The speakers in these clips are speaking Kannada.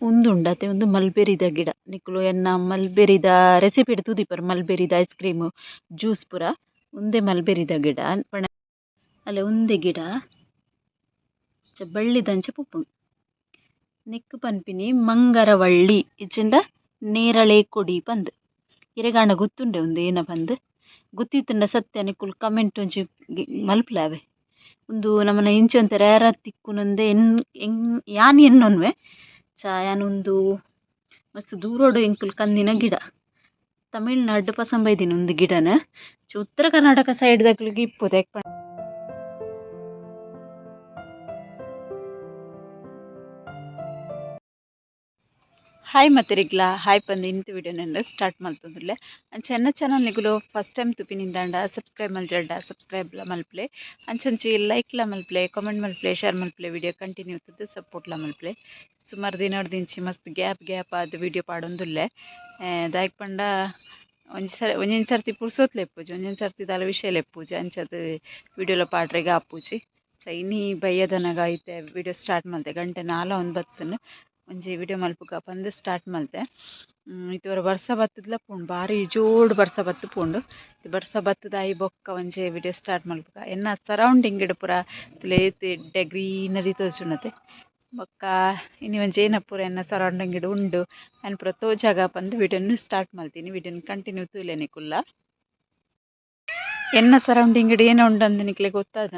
ಉಂದುಂಡು ಉಂದು ಮಲ್ಬೆರಿದ ಗಿಡ. ನಿಕುಲು ಮಲ್ಬೆರಿದ ರೆಸಿಪಿಡ್ ತೂದಿಪ್ಪೆರ್ ಮಲ್ಬೆರಿದ ಐಸ್ ಕ್ರೀಮ್ ಜ್ಯೂಸ್ ಪೂರ ಉಂದೇ ಮಲ್ಬೆರಿದ ಗಿಡ. ಪಣ ಅಲ್ಲ ಉಂದೆ ಗಿಡ. ಬಳ್ಳಿದಂಚ ಪುಪ್ಪುಂಡು ನೆಕ್ಕು ಪನ್ಪಿನಿ ಮಂಗರವಳ್ಳಿ. ಇಜ್ಜಿಂಡ ನೇರಳೆ ಕೊಡಿ ಪಂದ್. ಇರೆಗಾಂಡ ಗೊತ್ತುಂಡೆ ಉಂದು ಏನ ಪಂದ್. ಗೊತ್ತಿತ್ತುಂಡ ಸತ್ಯ ನಿಕುಲು ಕಮೆಂಟ್ ಒಂಜಿ ಮಲ್ಪಲಾವೆ. ಉಂದು ನಮನ ಇಂಚೊಂತೆ ತಿಕ್ಕುನೊಂದೆ ತಿಕ್ಕುನಂದೆ ಎನ್ ಎಂಗ್ ಯಾನ್ ಎನ್ನೊನ್ವೆ ಚಾ ಯಾನ್ ಉಂದು ಮಸ್ತ್ ದೂರೋಡು ಎಂಕುಲು ಕಂದಿನ ಗಿಡ. ತಮಿಳ್ನಾಡು ಪಸಂಬೈದಿನ ಒಂದು ಗಿಡನ ಉತ್ತರ ಕರ್ನಾಟಕ ಸೈಡ್ ದಕ್ಲೆಗ್ ಇಪ್ಪುದು, ಯಾಕ್ ಪಂಡ ಹಾಯ್ ಮತ್ತೆರಿಗ್ಲ ಹಾಯ್ ಪಂದ್ ಇಂತ ವಿಡಿಯೋನೆಲ್ಲ ಸ್ಟಾರ್ಟ್ ಮಾಡ್ತಂದ್ರೆ ಅಂಚ ಎನ್ನ ಚಾನಲ್ ನಿಗುಲು ಫಸ್ಟ್ ಟೈಮ್ ತುಪಿನಿಂದಾಂಡ ಸಬ್ಸ್ಕ್ರೈಬ್ ಮಲ್ಜಡ್ಡ ಸಬ್ಸ್ಕ್ರೈಬ್ಲ ಮಲ್ಪ್ಲೆ. ಅಂಚಂಚಿ ಲ ಮಲ್ಪ್ಲೆ ಕಾಮೆಂಟ್ ಮಲ್ಪ್ಲೆ ಶೇರ್ ಮಲ್ಪ್ಲೆ ವಿಡಿಯೋ ಕಂಟಿನ್ಯೂ ಇರ್ತದೆ ಲ ಮಲ್ಪ್ಲೆ. ಸುಮಾರು ದಿನಡ್ ದಿಂಚಿ ಮಸ್ತ್ ಗ್ಯಾಪ್ ಗ್ಯಾಪ್ ಆದ್ ವಿಡಿಯೋ ಪಾಡೊಂದುಲ್ಲೆ. ದಾಯಕ್ ಪಂಡ ಒಂಜಿ ಸರಿ ಸರ್ತಿ ಪುರ್ಸೋತ್ ಇಪ್ಪುಜಿ ಒಂದೊಂದು ಸರ್ತಿ ದಾಲ ವಿಷಯಲ ಇಪ್ಪುಜಿ ಅಂಚದ್ ವಿಡಿಯೋಲ ಲ ಆಪುಜಿ ಸೊ ಬಯ್ಯದನಗ ಐತೆ ವಿಡಿಯೋ ಸ್ಟಾರ್ಟ್ ಮಾಡಿದೆ ಗಂಟೆ ನಾಲ ಒಂದು ಬತ್ತುಂಡು ಒಂಜಿ ವಿಡಿಯೋ ಮಲ್ಪುಗ ಪಂದ್ ಸ್ಟಾರ್ಟ್ ಮಲ್ತೆ. ಇತ್ತುವರ ಬರ್ಸ ಬತ್ತುದ್ಲ ಪೋಂಡು ಬಾರಿ ಜೋಡ್ ಬರ್ಸ ಬತ್ತು ಪೋಂಡು. ಬರ್ಸ ಐ ಬೊಕ್ಕ ಒಂಜಿ ವಿಡಿಯೋ ಸ್ಟಾರ್ಟ್ ಮಲ್ಪುಗ ಎನ್ನ ಸರೌಂಡಿಂಗ್ ಇಡ ಪೂರ ಲೇತ್ ಎಡ್ಡೆ ಗ್ರೀನರಿ ತೋಜುಂಡತೆ ಬೊಕ್ಕ ಇನಿ ಒಂಜಿ ಏನ ಪೂರ ಎನ್ನ ಸರೌಂಡಿಂಗ್ ಇಡ ಉಂಡು, ಅನ್ ಪೂರ ತೋಜಾಗ ಪಂದ್ ವಿಡಿಯೋನ ಸ್ಟಾರ್ಟ್ ಮಲ್ತಿನಿ ವಿಡಿಯೋನ ಕಂಟಿನ್ಯೂ ತೂಲೆ ನಿಕುಲ್ಲ ಎನ್ನ ಸರೌಂಡಿಂಗ್ ಇಡ ಏನ ಉಂಡು ನಿಕ್ಲೆ ಗೊತ್ತಾದ?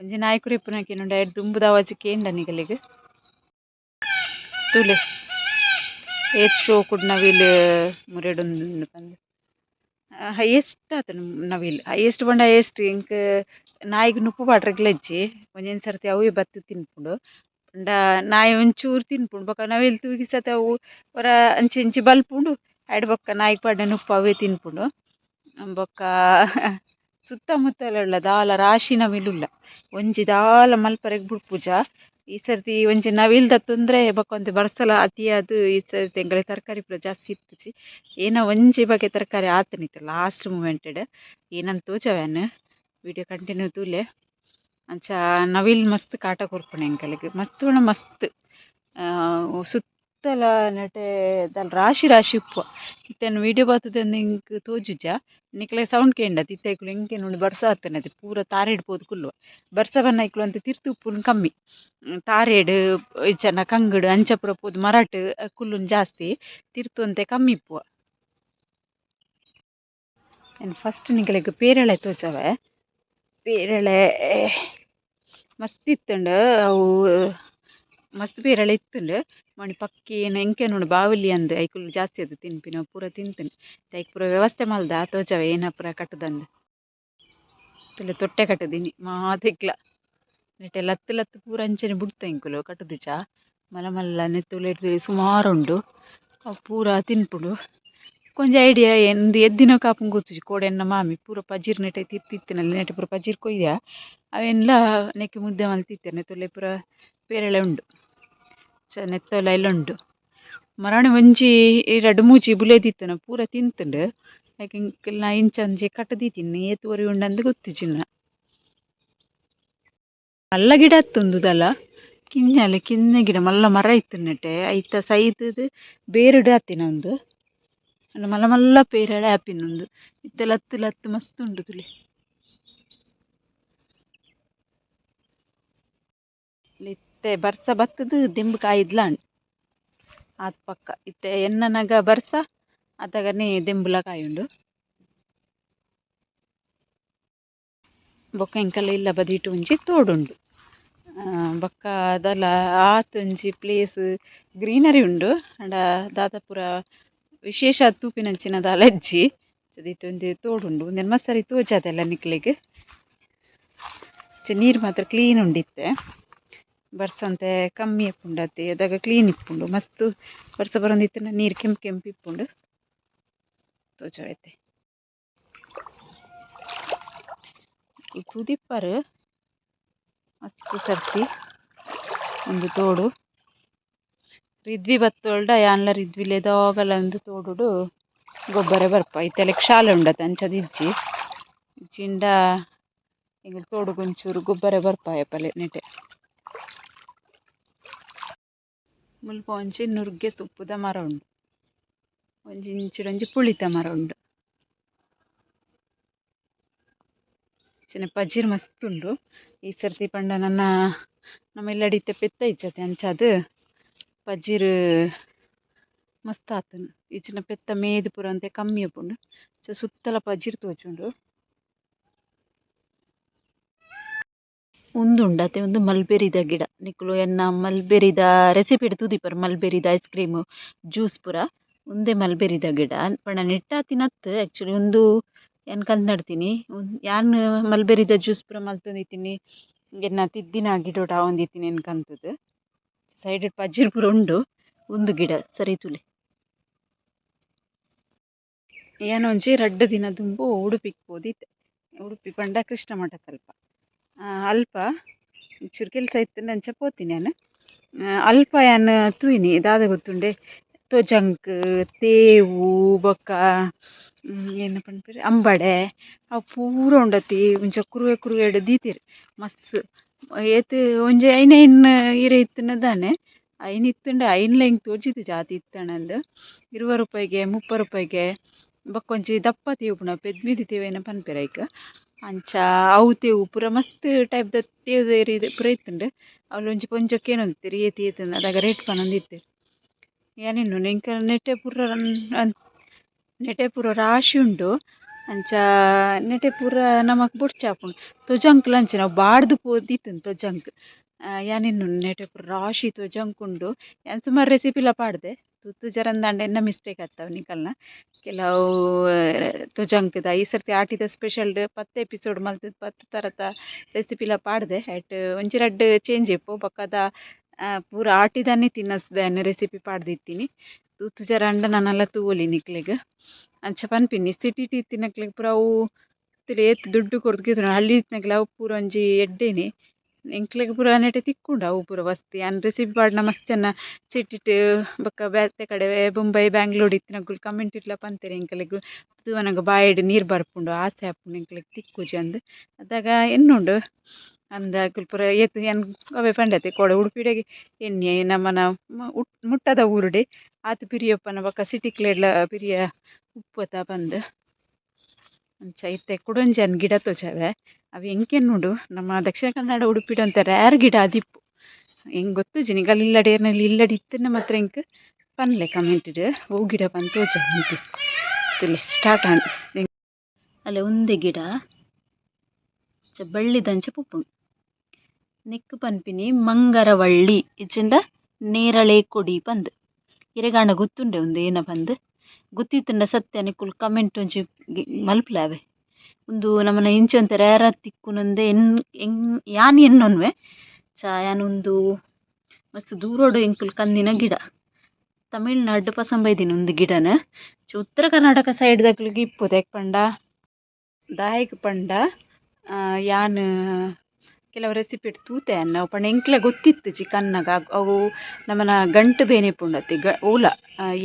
ಒಂಜಿ ನಾಯ್ಕುರು ಇಪ್ಪುನಕ್ಕೆನುಂಡು ಐಟ್ ದುಂಬುದ ಆವಾಜ್ ಕೇಂಡ ನಿಗಲಿಗ್. ತೂಲೆ. ಏತ್ ಶೋ ಕುಡ್ ನವಿಲ್ ಮುರೇಡೊಂದುಂಡು ಪಂದ್. ಹೈಯೆಸ್ಟ್ ಆತುಂಡು ನವಿಲ್. ಹೈಯೆಸ್ಟ್ ಬಂಡ ಹೈಯೆಸ್ಟ್ ಎಂಕ್ ನಾಯಿಗ್ ನುಪ್ಪು ಪಾಡ್ರೆಗ್ಲ ಇಜ್ಜಿ ಒಂಜೊಂಜಿ ಸರ್ತಿ ಅವೇ ಬತ್ತ್ ತಿನ್ಪುಂಡು. ಪಂಡ ನಾಯಿ ಒಂಚೂರು ತಿನ್ಪುಂಡು. ಬೊಕ ನವಿಲ್ ತೂಗಿಸತ ಅವು ಒರ ಅಂಚಿ ಇಂಚಿ ಬಲ್ಪುಂಡು. ಐಟ್ ಬೊಕ್ಕ ನಾಯಿಗ್ ಪಾಡ್ಡೆ ನುಪ್ಪು ಅವೇ ತಿನ್ಪುಂಡು. ಬೊಕ್ಕ ಸುತ್ತ ಮುತ್ತಲ ದಾಲ ರಾಶಿ ನವಿಲುಲ್ಲ ಒಂಜಿ ದಾಲ ಮಲ್ಪರೆಗ್ ಬುಡ್ಪುಜ. ಈ ಸರ್ತಿ ಒಂಜಿ ನವಿಲ್ದ ತೊಂದರೆ ಬೊಕ ಒಂತೆ ಬರ್ಸಲ ಅದು ಈ ಸರ್ತಿ ಎಂಕಲೆ ತರಕಾರಿ ಪೂರ ಜಾಸ್ತಿ ಇತ್ತಿಜಿ. ಏನ ಒಂಜಿ ಬಗೆ ತರಕಾರಿ ಆತನಿತ್ತು ಲಾಸ್ಟ್ ಮೂಮೆಂಟೆಡ್ ಏನಂತ ತೋಜವ್ಯಾನ್ ವಿಡಿಯೋ ಕಂಟಿನ್ಯೂ ತೂಲೆ. ಅಂಚ ನವಿಲ್ ಮಸ್ತ್ ಕಾಟ ಕೊರ್ಪಣೆ ಎಂಕಲೆಗ್ ಮಸ್ತ್. ಮಸ್ತ್ ಸುತ್ತಲ ನೆಟೆ ದಲ್ ರಾಶಿ ರಾಶಿ ಉಪ್ಪು. ಇತ್ತೆನ್ ವಿಡಿಯೋ ಬತ್ತುದು ಎಂಕ್ ತೋಜುಜ? ನಿಕ್ಲೆ ಸೌಂಡ್ ಕೇಂಡ, ತಿತ್ತ ಎಂಕೆನ ಉಂಡು ಬರ್ಸ ಆತುಂಡತೆ ಪೂರ ತಾರೆಡ್ ಪೋದು ಕುಲ್ಲುವ ಬರ್ಸ ಬನ್ನ ಇಕ್ಲೆಗ್ ತಿರ್ತು ತಿರ್ತ್ ಉಪ್ಪುನು ಕಮ್ಮಿ. ತಾರೆಡ್ ಇಜ್ಜಂಡ ಕಂಗಡು ಅಂಚ ಪೂರ ಪೋದು ಮರಟ್ ಕುಲ್ಲುನ್ ಜಾಸ್ತಿ, ತಿರ್ತು ಒಂತೆ ಕಮ್ಮಿ ಇಪ್ಪುವ ಫಸ್ಟ್ ನಿಕ್ಲೆಗ್ ಪೇರಳೆ ತೋಜವೆ? ಪೇರಳೆ ಮಸ್ತ್ ಇತ್ತುಂಡು, ಅವು, ಮಸ್ತ್ ಪೇರಳೆ ಇತ್ತುಂಡು. ಮಣಿ ಪಕ್ಕೇನ ಎಂಕೆ ನೋಡು, ಬಾವಲಿ ಅಂದೆ. ಐಕುಲು ಜಾಸ್ತಿ ಅದು ತಿನ್ಪಿನ ಪೂರ ತಿಂತುಂಡು ಐಕ್ ಪೂರ ವ್ಯವಸ್ಥೆ ಮಲ್ದ ತೋಜವೆ ಏನ ಪೂರ ಕಟ್ಟುದಂದ್ ತುಲೆ ತೊಟ್ಟೆ ಕಟ್ಟದೀನಿ ಮಾತಿಕ್ಲ ನೆಟ್ಟೆ ನೆಟೆ ಲತ್ತ್ ಲತ್ತ್ ಪೂರ ಅಂಚನೆ ಬುಡ್ತ ಎಂಕುಲು ಕಟ್ಟುದಿಜ ಮಲ್ಲ ಮಲ್ಲ ನೆತ್ತುಲೆಗ್ ಸುಮಾರು ಉಂಡು ಪೂರ ತಿನ್ಪುಡು. ಕೊಂಜ ಐಡಿಯಾ ಎಂದು ಎದ್ದಿನ ಕಾಪುಂಡ್ ಕೂತು ಕೋಡೆ ಎನ್ನ ಮಾಮಿ ಪೂರ ಪಜಿರ್ ನೆಟ್ಟೆ ತಿತ್ತಿತ್ತಿನಲ್ಲಿ ನೆಟ್ಟೆ ಪೂರ ಪಜಿರ್ ಕೊಯ್ಯ. ಅವೆನ್ಲ ನೆಕ್ಕೆ ಮುದ್ದೆ ಮಲ್ತಿತ್ತೆರ್ ನೆತ್ತೊಲೆ ಪೂರ ಪೇರಳೆ ಉಂಡು. ಚ ನೆತ್ತೊಲ ಎಲ್ಯ ಉಂಡು ಮರಾಣಿ ಒಂಜಿ ರಡ್ಡ್ ಮೂಜಿ ಬುಲೆದಿತ್ತುನ ಪೂರ ತಿಂತುಂಡು ಐಕ್ ಎಂಕಲ್ನ ಇಂಚ ಒಂಜಿ ಕಟ್ ದೀತಿನಿ ಏತ್ ಒರಿ ಉಂಡಂದ್ ಗೊತ್ತಿಜ್ಜಿಂಡ ಮಲ್ಲ ಗಿಡ ಅತ್ತುಂದು ದಾಲ ಕಿಂಜಾಲೆ ಕಿನ್ನ ಗಿಡ ಮಲ್ಲ ಮರ ಇತ್ತುಂಡು ನೆಟೆ ಐತ ಸೈದ್ದ್ ಬೇರುಡು ಆತಿನ ಆಂಡ ಮಲ್ಲ ಮಲ್ಲ ಪೇರಳೆ ಆಪಿನ ಉಂದು ಇತ್ತೆ ಲತ್ತು ಲತ್ತು ಮಸ್ತ್ ಉಂಡು ಇತ್ತೆ, ಬರ್ಸ ಬತ್ತದು ದಿಂಬು ಕಾಯಿದ್ಲಾಂಡ್ ಆತ್ ಪಕ್ಕ, ಇತ್ತೆ ಎನ್ನನಗ ಬರ್ಸ ಅತ್ತಗನೆ ದಿಂಬುಲ ಕಾಯುಂಡು ಬೊಕ್ಕ ಇಂಕಲ್ಲ ಇಲ್ಲ ಬದಿಟ್ ಒಂಜಿ ತೋಡುಂಡು. ಬೊಕ್ಕ ಅದಲ್ಲ ಆತ್ ಒಂಜಿ ಪ್ಲೇಸ್ ಗ್ರೀನರಿ ಉಂಡು. ಅಂಡ ದಾದಾಪುರ ಪೂರ ವಿಶೇಷ ತೂಪಿನಂಚಿನ ಅಲಜ್ಜಿ ಒಂಜಿ ತೋಡುಂಡು. ಉಂದೆನ್ ಮಸ್ತ್ ನಿಕ್ಲಿಗೆ. ನೀರು ಮಾತ್ರ ಕ್ಲೀನ್ ಉಂಡು ಇತ್ತೆ ಬರ್ಸ ಒಂತೆ ಕಮ್ಮಿ ಇಪ್ಪುಂಡತೆ ಅದಾಗ ಕ್ಲೀನ್ ಇಪ್ಪುಂಡು. ಮಸ್ತ್ ಬರ್ಸ ಬರೊಂದಿತ್ತುಂಡ ನೀರು ಕೆಂಪು ಕೆಂಪು ಇಪ್ಪುಂಡು. ತೋಚೈತೆ ತುದಿಪ್ಪರು, ಮಸ್ತ್ ಸರ್ತಿ, ಒಂದು ತೋಡು. ರಿದ್ವಿ ಬತ್ತೋಲ್ಡ ಯಾನ್ಲ ರಿದ್ವಿಲೆ ದಾಗಲ ಉಂದು ತೋಡುಡು. ಗೊಬ್ಬರೆ ಬರ್ಪ ಐತೆಲೆಗ್ ಶಾಲೆ ಉಂಡತ ಅಂಚದ ಇಜ್ಜಿ. ಇಜ್ಜಿಂಡ ಹಿಂಗೆ ತೋಡು ಒಂಚೂರು ಗೊಬ್ಬರೆ ಬರ್ಪ ಪಲೆ ನೆಟೆ ಮುಲ್ಪ ಒಂಜಿ ನುರ್ಗೆ ಸೊಪ್ಪುದ ಮರ ಉಂಡು ಒಂಜಿ ಇಂಚಿಡೊಂಜಿ ಪುಳಿತ ಮರ ಉಂಡು ಅಂಚನೆ ಪಜಿರ್ ಮಸ್ತ್ ಉಂಡು ಈ ಸರ್ತಿ ಪಂಡ ನನ್ನ ನಮ್ಮ ಇಲ್ಲಡಿತ್ತೆ ಪೆತ್ತ ಇಜ್ಜತೆ ಅಂಚಾದ್ ಪಜಿರ್ ಮಸ್ತ್ ಆತುಂಡು ಇಜ್ಜಿನ ಪೆತ್ತ ಮೇದು ಪೂರ ಒಂತೆ ಕಮ್ಮಿ ಉಪ್ಪುಂಡು ಅಂಚ ಸುತ್ತಲ ಪಜಿರ್ ತೋಜುಂಡು ಉಂದುಂಡು ಅತೆ ಉಂದು ಮಲ್ಬೆರಿದ ಗಿಡ. ನಿಕುಲು ಮಲ್ಬೆರಿದ ರೆಸಿಪಿಡ್ ತೂದಿಪ್ಪರ್ ಮಲ್ಬೆರಿದ ಐಸ್ ಕ್ರೀಮ್ ಜ್ಯೂಸ್ ಪೂರ ಉಂದೇ ಮಲ್ಬೆರಿದ ಗಿಡ. ಪಂಡ ನೆಟ್ಟ ತಿನ್ನತ್ ಆ್ಯಕ್ಚುಲಿ ಉಂದು ಯಾನ್ ಕಂತು ನಡ್ತೀನಿ ಯಾನ್ ಮಲ್ಬೆರಿದ ಜ್ಯೂಸ್ ಪೂರ ಮಲ್ತೊಂದಿತ್ತೀನಿ ಎನ್ನ ತಿದ್ದಿನ ಗಿಡೋಡು ಆವೊಂದಿತ್ತೀನಿ ಎನ್ಕಂತುದು ಸೈಡ್ ಪಜಿರ್ ಪುರ ಉಂಡು ಉಂದು ಗಿಡ. ಸರಿ ತುಲೆ. ಏನೊಂಜಿ ರಡ್ಡ್ ದಿನ ದುಂಬು ಉಡುಪಿಗ್ ಪೋದಿತ್ತೆ ಉಡುಪಿ ಪಂಡ ಕೃಷ್ಣ ಮಠ ತಲ್ಪ. ಅಲ್ಪ. ಚೂರು ಕೆಲಸ ಇತ್ತು ನಂಚ ಪೋತೀನಿ ಯಾನ್ ಅಲ್ಪ ಯಾನ್ ತೂಯಿನಿ ದಾದ ಗೊತ್ತುಂಡೆ. ತೊಜಂಕ್, ತೇವು, ಬೊಕ್ಕ ಏನು ಪನ್ಪೆರ್ ಅಂಬಡೆ, ಅವು ಪೂರ ಉಂಡತಿ. ಒಂಚ ಕುರುವೆ ಕುರುವೆಡ್ ದೀತೆರ್. ಮಸ್ತ್. ಏತ್, ಒಂಜಿ ಐನ ಐನ್ ಇರೆ ಇತ್ತನದಾನೆ ದಾನೆ. ಐನ್ ಇತ್ತಂಡ, ಐನ್ ಲೈನ್ ತೋಜುಜಿ ಜಾತಿ ಇತ್ತಂಡಂದ್ ಇರುವ ರೂಪಾಯಿಗೆ, ಮುಪ್ಪ ರೂಪಾಯಿಗೆ ಬೊಕೊಂಜಿ ದಪ್ಪ ತೇವು ಉಪ್ಪುನ ಪೆದ್ ಮೀದು ತೇವೇನ ಪನ್ಪೆರ್ ಐಕ್. ಅಂಚ, ಅವು ತೇವು, ಪೂರ ಮಸ್ತ್ ಟೈಪ್ದ ತೇವ್ದೆರ್ ಪೂರ ಇತ್ತುಂಡು. ಅವ್ಲು ಒಂಜಿ ಪೊಂಜೊವು ಏನೊಂದಿತ್ತೆರ್ ಏತ್ ಏತ್ ದಾಯೆ ರೇಟ್ ಪನೊಂದಿತ್ತೆರ್ ಯಾನ್ ಎನ್ನೊಡು ಎಂಕ್ ನೆಟೆ ಪೂರ ನೆಟೆ ಪೂರ ರಾಶಿ ಉಂಡು. ಅಂಚ ನೆಟೆ ಪೂರ ನಮಕ್ ಬೊಡ್ಚಾಪುಂಡು ತೊಜಂಕ್ಲ ಅಂಚನೆ ನಾವು ಬಾಡ್ದು ಪೋದಿತ್ತುಂಡು ತೊಜಂಕ್. ಯಾನ್ ಎನ್ನೊಡು ನೆಟೆ ಪೂರ ರಾಶಿ ತೊಜಂಕ್ ಉಂಡು. ಯಾನ್ ಸುಮಾರ್ ರೆಸಿಪಿಲ ಪಾಡ್ದೆ? ತುತ್ತು ಜರಂದ ಆಂಡ ಎನ್ನ ಮಿಸ್ಟೇಕ್ ಆಗ್ತಾವೆ ನಿಕಲ್ನ ಕೆಲವು ತೊಜಂಕ್ದ ಈ ಸರ್ತಿ ಆಟಿದ ಸ್ಪೆಷಲ್ ಪತ್ತ್ ಎಪಿಸೋಡ್ ಮಲ್ತ್ ಪತ್ತ್ ಥರತ ರೆಸಿಪಿಲ ಪಾಡ್ದೆ. ಐಟ್ ಒಂಜಿ ರಡ್ಡ್ ಚೇಂಜ್ ಇಪ್ಪು ಪಕ್ಕದ ಪೂರ ಆಟಿದಾನೆ ತಿನಸ್ದಾಯೆನ್ ರೆಸಿಪಿ ಪಾಡ್ದಿತ್ತೀನಿ. ತೂತು ಜರ ಆಂಡ ತೂವಲಿ ನಿಕ್ಲೆಗ್ ಅಂಚ ಪನ್ಪಿನಿ ಸಿಟಿ ಟೀ ತಿನ್ನಕ್ಲಿಗೆ ಪೂರ ಅವು ಏತ್ ದುಡ್ಡು ಕೊರ್ದು ಹಳ್ಳಿ ಇತ್ತ್ನಕ್ಲೆ ಅವು ಪೂರ ಒಂಜಿ ಎಡ್ಡೆನೆ. ಎಂಕ್ಲೆಗ್ ಪೂರ ನೆಟೆ ತಿಕ್ಕುಂಡು? ಅವು ಪೂರ ವಸ್ತಿ. ಅನ್ ರಿಸೀವ್ ಪಾಡ್ನ ಮಸ್ತ್ ಜನ ಸಿಟಿಟ್ ಬೊಕ್ಕ ಬೇತೆ ಕಡೆ ಬೊಂಬೈ ಬ್ಯಾಂಗ್ಳೂರ್ ಇತ್ತಿನಕುಲು ಕಮೆಂಟ್ಲ ಪನ್ಪೆರ್ ಎಂಕಲೆಗ್ ತೂವನಗ ಬಾಯಿಡ್ ನೀರು ಬರ್ಪುಂಡು. ಆಸೆ ಆಪುಂಡು ಎಂಕ್ಲೆಗ್ ತಿಕ್ಕುಜಿ ಅಂದ್. ಅದಾಗ ಎನ್ನುಂಡು? ಅಂದ ಪೂರ ಏತ್ ಯಾನ್ ಅವೇ ಪಂಡತೆ ಕೊಡೆ ಉಡುಪಿಡೆಗೆ ಎನ್ನೆ ನಮನ ಮುಟ್ಟದ ಊರುಡೆ. ಆತು ಪಿರಿಯಪ್ಪನ ಬೊಕ್ಕ ಸಿಟಿಕ್ಲೆಗ್ಲ ಪಿರಿಯ ಉಪ್ಪುತ ಪಂದ್ ಅಂಚ ಇತ್ತೆ ಕುಡೊಂಜಿ ಗಿಡ ತೋಜಾವೆ. ಅವು ಹೆಂಗೆ ನೋಡು, ನಮ್ಮ ದಕ್ಷಿಣ ಕನ್ನಡ ಉಡುಪಿಡು ಅಂತ ರ್ಯಾರ್ ಗಿಡ ಆದಿಪ್ಪು ಹೆಂಗೆ ಗೊತ್ತು? ಜಿನಿಗಲ್ ಇಲ್ಲಡ್ ಇಲ್ಲಡಿ ಇಲ್ಲಡ್ ಇತ್ತಿನ ಮಾತ್ರ ಎಂಕ್ ಪನ್ಲೆ ಕಮೆಂಟಿಡು ಹೂ ಗಿಡ ಬಂತು ತೋಜಾವೆ ಇಲ್ಲ ಸ್ಟಾರ್ಟ್ ಆನ್ ಅಲ್ಲ ಒಂದೇ ಗಿಡ. ಬಳ್ಳಿದಂಚ ಪುಪ್ಪುಂಡು ನೆಕ್ಕು ಪನ್ಪಿನಿ ಮಂಗರವಳ್ಳಿ. ಇಚ್ಚಿಂದ ನೇರಳೆ ಕೊಡಿ ಪಂದ್ ಇರೆಗಾಂಡ ಗೊತ್ತುಂಡೆ ಒಂದು ಏನ ಪಂದ್ ಗೊತ್ತಿತ್ತುಂಡ ಸತ್ಯ ನಿಕುಲು ಕಮೆಂಟ್ ಒಂಚಿ ಮಲ್ಪುಲಾವೆ ಉಂದು ನಮನ ಇಂಚ ಒಂತೆ ರ್ಯಾರ್ ಆದ್ ತಿಕ್ಕುನಂದೆ ಎನ್ ಎಂಗ್ ಯಾನ್ ಎನ್ನೊನ್ವೆ ಚಾ ಯಾನ್ ಉಂದು ಮಸ್ತ್ ದೂರೋಡು ಎಂಕುಲು ಕಂದಿನ ಗಿಡ. ತಮಿಳ್ನಾಡ್ ಪಸಂಬೈದಿನ ಒಂದು ಗಿಡನ. ಉತ್ತರ ಕರ್ನಾಟಕ ಸೈಡ್ ದಕ್ಲೆಗ್ ಇಪ್ಪು ಪಂಡ ದಾಯೆಗ್ ಪಂಡ ಯಾನ್ ಕೆಲವು ರೆಸಿಪಿಡ್ ತೂತೆ ಅನ್ನ ಅವು ಪಂಡ ಎಂಕ್ಲೆ ಗೊತ್ತಿತ್ತು ಕನ್ನಗ ಅವು ನಮ್ಮನ ಗಂಟು ಬೇನೆ ಪುಂಡತಿ, ಗ ಓಲ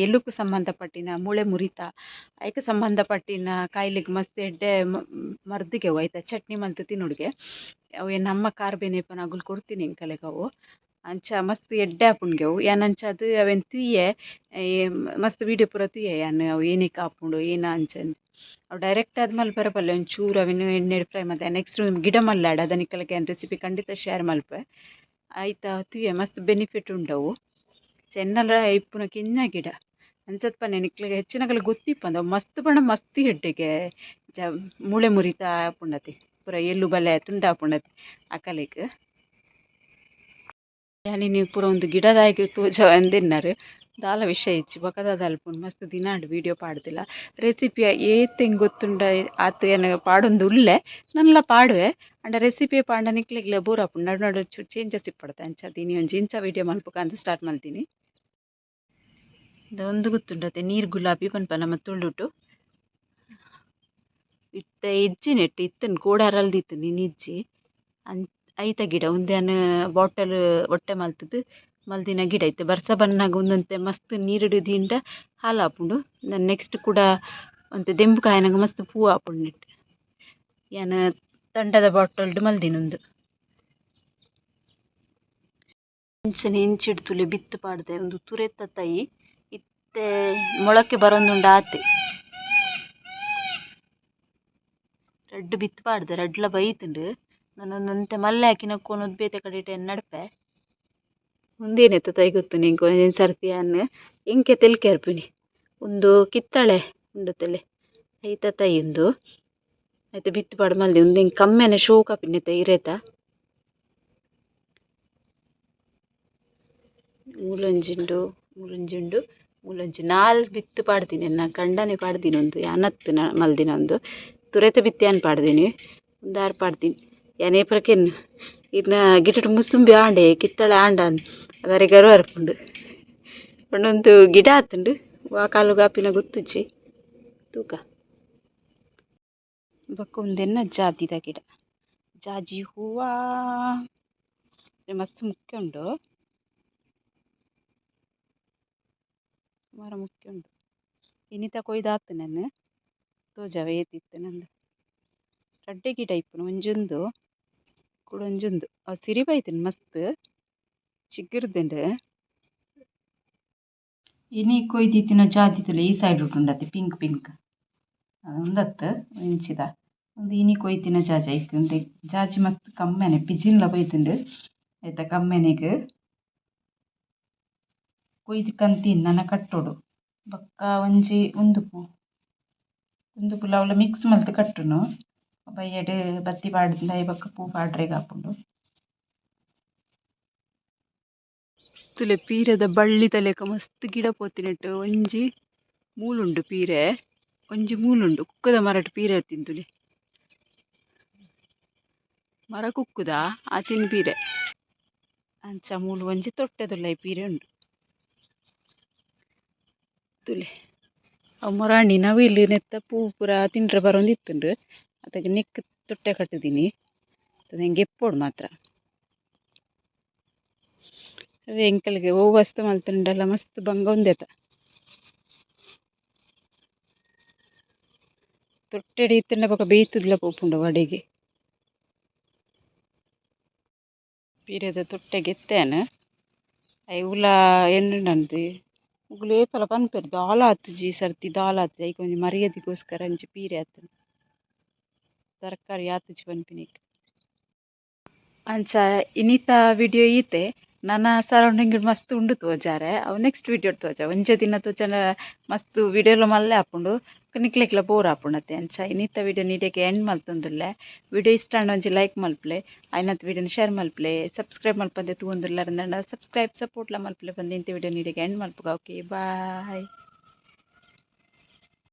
ಎಲ್ಲಕ್ಕೂ ಸಂಬಂಧಪಟ್ಟಿನ ಮೂಳೆ ಮುರಿತ ಐಕ್ ಸಂಬಂಧ ಪಟ್ಟಿನ ಕಾಯಿಲೆಗ್ ಮಸ್ತ್ ಎಡ್ಡೆ ಮರ್ದಿಗೆ ಅವು ಚಟ್ನಿ ಮಂತ್ ತಿನ್ನುಡ್ಗೆ. ಅವು ಏನ್ ನಮ್ಮ ಕಾರ್ ಬೇನೆ ಅಗುಲ್ ಕೊಡ್ತೀನಿ ಎಂಕಲೆಗ್ ಅವು. ಅಂಚ ಮಸ್ತ್ ಎಡ್ಡೆ ಆಪುಂಡ್ಗೆ ಅವು. ಅಂಚ ಅದು ಅವೆನ್ ತೂಯೆ ಮಸ್ತ್ ವೀಡಿಯೊ ಪೂರ ತೂಯೆ ಏನು ಅವು ಏನಿಕ್ ಆಪುಂಡು, ಏನ ಅಂಚ ಅವು ಡೈರೆಕ್ಟ್ ಆದ್ ಮಲ್ಪರೆ ಪಲ್ಲೆ ಒಂಚೂರು ಅವೆನ್ ಎಣ್ಣೆಡ್ ಫ್ರೈ ಮತ್ತೆ ನೆಕ್ಸ್ಟ್ ಗಿಡ ಮಲ್ಲಾಡ ಅದ ನಿಕಲ್ಗೆ ಯಾನ್ ರೆಸಿಪಿ ಖಂಡಿತ ಶೇರ್ ಮಲ್ಪೆ. ಐತ ತೂಯೆ ಮಸ್ತ್ ಬೆನಿಫಿಟ್ ಉಂಡವು ಚೆನ್ನಲ್ಲ ಚೆನ್ನಲ ಇಪ್ಪುನ ಕಿನ್ನ ಗಿಡ. ಅನ್ಸತ್ಪ ಪನ್ನೆ ನಿಕ್ಲೆಗ್ ಹೆಚ್ಚಿನಕುಲು ಗೊತ್ತಿಪ್ಪಂದ್ ಮಸ್ತ್ ಬಣ್ಣ ಮಸ್ತಿ ಹೆಡ್ಡೆಗೆ ಜ, ಮೂಳೆ ಮುರಿತ ಪುಣತಿ ಪೂರ ಎಲ್ಲು ಬಲೆ ತುಂಡ ಆಪುಂಡತೆ ಅಕಲೆಗ್ ಯಾನಿ ಪೂರ ಉಂದು ಒಂದು ಗಿಡದಾಗಿ ತೋಜ ಅಂದೆನ್ನರ್. ದಾಲ ಬೊಕ ದಾದ ಅಲ್ಪುಂಡು ಮಸ್ತ್ ದಿನಾಂಡ್ ವೀಡಿಯೊ ಪಾಡ್ದಿಲ ರೆಸಿಪಿಯ ಏತ್ ಎಂಕ್ ಗೊತ್ತುಂಡ ಆತ್ ಏನ್ ಪಾಡೊಂದು ಉಲ್ಲೆ, ನನ್ಲ ಪಾಡುವೆ. ಆಂಡ ರೆಸಿಪಿ ಪಾಂಡ ನಿಕ್ಲೆಗ್ಲೆ ಬೂರಪ್ಪು ನಡು ನಡು ಚೂರು ಚೇಂಜಸ್ ಇಪ್ಪಡ್ತೆ ಅಂಚ ದೀನಿ. ಒಂಜಿ ಇಂಚ ವೀಡಿಯೊ ಮಲ್ಪಕ ಅಂತ ಸ್ಟಾರ್ಟ್ ಮಲ್ತೀನಿ. ಇದೊಂದು ಗೊತ್ತುಂಡತೆ. ನೀರ್ ಗುಲಾಬಿ ಪನ್ಪ ನಮ ತುಳ್ಳುಟು ಇತ್ತೆ ಇಜ್ಜಿ ನೆಟ್ ಇತ್ತೆನೆ ಇತ್ತು ನೀನು ಇಜ್ಜಿ. ಅಂ ಐತ ಗಿಡ. ಉಂದೆನ್ ಬಾಟಲ್ ಒಟ್ಟೆ ಮಲ್ತುದು. ಮಲ್ದಿನ ಗಿಡ ಇತ್ತೆ ಬರ್ಸ ಬನ್ನಗ ಉಂದೊಂತೆ ಮಸ್ತ್ ನೀರುಡು ದಿಂಡ ಹಾಲ್ ಆಪುಂಡು ನೆಕ್ಸ್ಟ್ ಕೂಡ ಒಂತೆ ದೆಂಬು ಕಾಯಿನಗ ಮಸ್ತ್ ಪೂ ಆಪುಂಡು ಯಾನ್ ತಂಡದ ಬಾಟಲ್ಡ್ ಮಲ್ದಿನ ಉಂದು ಅಂಚನೆ ಇಂಚಿಡ್ತುಲೆ ಬಿತ್ತು ಪಾಡ್ದೆ. ಒಂದು ತುರೆತ್ತ ತೈ. ಇತ್ತೆ ಮೊಳಕೆ ಬರೊಂದುಂಡು ಆತೆ. ರಡ್ಡ್ ಬಿತ್ತು ಪಾಡ್ದೆ. ರಡ್ಲ ಬೈತುಂಡು. ನಾನೊಂದಂತೆ ಮಲ್ಲೆ ಹಾಕಿ ನಕ್ಕೊನೊಂದು ಬೇತೆ ಕಡೆ ನಡ್ಪೆ. ಮುಂದೇನೆತ್ತ ತೈ ಎಂಕ್ ಒಂದೊಂದು ಸರ್ತಿ ಅನ್ನ ಇಂಕೆ ತೆಲ್ಕೆ ಅರ್ಪಿನಿ ಒಂದು ಕಿತ್ತಳೆ ಉಂಡು ತಲೆ. ಐತ ತೈ ಉಂದು ಐತ ಬಿತ್ತು ಪಾಡ್ ಮಲ್ದೆ ಒಂದು ಹಿಂಗೆ ಕಮ್ಮೆನೆ ಶೋಕ ಪಿನ್ನೆತ ಇರೆತ ಮೂಲೊಂಜಿಂಡು ಮೂಲೊಂಜಿಂಡು, ಮೂಲೊಂಜಿ. ನಾಲ್ ಬಿತ್ತು ಪಾಡ್ದಿನಿ ನಾ ಕಂಡನೆ ಪಾಡ್ದಿನಿ ಒಂದು. ಯಾನತ್ತು ನ ಮಲ್ದಿನ ಒಂದು. ತುರೆತ ಬಿತ್ತಿ ಅನ್ ಪಾಡ್ದಿನಿ. ಒಂದು ಆರು ಪಾಡ್ದಿನಿ. ಯಾನ್ ಏಪರಕೆನ್ ಇನ್ನ ಗಿಡಡ್ ಮುಸುಂಬಿ ಆಂಡೆ, ಕಿತ್ತಳೆ ಆಂಡ ಅದರ ಗರು ಅರ್ಪುಂಡು. ಒಂದೊಂದು ಗಿಡ ಆತುಂಡು ಆ ಕಾಲು ಗಾಪಿನ ಗೊತ್ತುಜ್ಜಿ ತೂಕ. ಬೊಕ್ಕ ಒಂದೆನ್ನ ಜಾತಿದ ಗಿಡ. ಜಾಜಿ ಹೂವ. ಮಸ್ತ್ ಮುಖ್ಯ ಉಂಡು. ಸುಮಾರು ಮುಖ್ಯ ಉಂಡು. ಇನ್ನಿತ ಕೊಯ್ದಾತು ನಾನು. ತೋಜಾವ ಏತಿತ್ತು ನಂದು. ರಡ್ಡೆ ಗಿಡ ಇಪ್ಪುನು ಒಂಜೊಂದು ಕೂಡ ಒಂಜೊಂದು ಅವು ಸಿರಿ ಬೈತಿನಿ ಮಸ್ತ್. ಚಿಗ್ಗಿರ್ದುಂಡು ಇನಿ ಕೊಯ್ದಿತ್ತಿನ ಜಾತಿತುಲೆ ಈ ಸೈಡ್ ಉಂಡತೆ ಪಿಂಕ್ ಪಿಂಕ್ ಉಂದತ್ತು ಇಂಚಿದ ಒಂದು ಇನಿ ಕೊಯ್ತಿನ ಜಾಜ ಇಕ್ಕುಂಡು ಜಾಜಿ ಮಸ್ತ್ ಕಮ್ಮೆನೆ ಪಿಜಿನ್ಲ ಬೈತುಂಡು ಐತ ಕಮ್ಮೆನೆಗ್ ಕೊಯ್ದು ಕಂತಿನ್ ನನ ಕಟ್ಟೋಡು ಬೊಕ್ಕ ಒಂಜಿ ಉಂದುಪು ಉಂದುಪುಲ ಅವಲ ಮಿಕ್ಸ್ ಮಲ್ತ್ ಕಟ್ಟುನು ಬಯ್ಯಡ್ ಬತ್ತಿ ಪಾಡ್ದ್ ಐ ಬೊಕ್ಕ ಪೂ ಪಾಡ್ರೆಗ್ ಆಪುಂಡು ತುಲೆ ಪೀರೆದ ಬಳ್ಳಿ ತಲೆಕ ಮಸ್ತ್ ಗಿಡ ಪೋತಿನೆಟ್ ಒಂಜಿ ಮೂಲುಂಡು ಪೀರೆ, ಒಂಜಿ ಮೂಲುಂಡು ಕುಕ್ಕುದ ಮರಟ್ ಪೀರೆ ತಿಂತುಲಿ ಮರ ಕುಕ್ಕುದ ಆತಿನ ಪೀರೆ. ಅಂಚ ಮೂಲು ಒಂಜಿ ತೊಟ್ಟೆದುಲ್ಲ ಪೀರೆ ಉಂಡು. ತುಲೆ, ಅವು ಮೊರಾಣಿ ನವಿಲು ನೆತ್ತ ಪೂ ಪೂರ ತಿಂಡ್ರೆ ಬರೊಂದಿತ್ತುಂಡು. ಅತ್ತಗೆ ನೆಕ್ ತೊಟ್ಟೆ ಕಟ್ಟುದಿನಿ. ಹೆಂಗೆ ಎಪ್ಪೋಡು ಮಾತ್ರ. ಅದೇ ಎಂಕಲ್ಗೆ ఓ ಮಲ್ತುಂಡಲ್ಲ ಮಸ್ತ್ ಬಂಗ ಉಂದೆತ అత తొట్టెడి ಬೊಕ ఒక ಪೋಪುಂಡು పోపుండు ತೊಟ್ಟೆಗೆ ಎತ್ತೇನ. ಐ ಉಲ ಎನ್ನುಂಡಂತೆ. ಮುಗುಲು ಏಪಲ ಪನ್ಪೆರ್ ದಾಲ ಆತುಜಿ ಸರ್ತಿ, ದಾಲ ಆತುಜಿ ಐಕ್ ಒಂಜಿ ಮರ್ಯಾದಿಗೋಸ್ಕರ ಅಂಚಿ ಪೀರೆ ಆತುಂಡು. ತರಕಾರಿ ಆತುಜಿ ಪನ್ಪಿನಿಕ್ ಅಂಚ, ಇನಿತ ವಿಡಿಯೋ ಈತೆ. ನನ್ನ ಸರೌಂಡಿಂಗ್ ಮಸ್ತ್ ಉಂಡು ತೋಜಾರೆ. ಅವು ನೆಕ್ಸ್ಟ್ ವಿಡಿಯೋ ತೋಜ ಒಂಜೆ ದಿನ ತೋಜನ ಮಸ್ತ್ ವೀಡಿಯೋಲ ಮಲ್ಲೆ ಆಪುಂಡು ನಿಕ್ಲೆಕ್ಲ ಬೋರ್ ಆಪುಂಡತೆ ಅಂಚ ಇನ್ನಿತ್ತ ವಿಡಿಯೋ ನೀಡೆಗೆ ಎಂಡ್ ಮಲ್ತೊಂದುಲ್ಲೆ. ವಿಡಿಯೋ ಇಷ್ಟ ಒಂಜಿ ಲೈಕ್ ಮಲ್ಪಲೆ. ಐನತ್ ವೀಡಿಯೋನ ಶೇರ್ ಮಲ್ಪಲೆ. ಸಬ್ಸ್ಕ್ರೈಬ್ ಮಲ್ಪಂದೆ ತೂವೊಂದುಲ್ಲಾರಂದ ಸಬ್ಸ್ಕ್ರೈಬ್ ಸಪೋರ್ಟ್ಲ ಮಲ್ಪಲೆ ಬಂದು ಇಂತ ವಿಡಿಯೋ ನೀಡೆಗೆ ಎಂಡ್ ಮಲ್ಪುಗ. Okay bye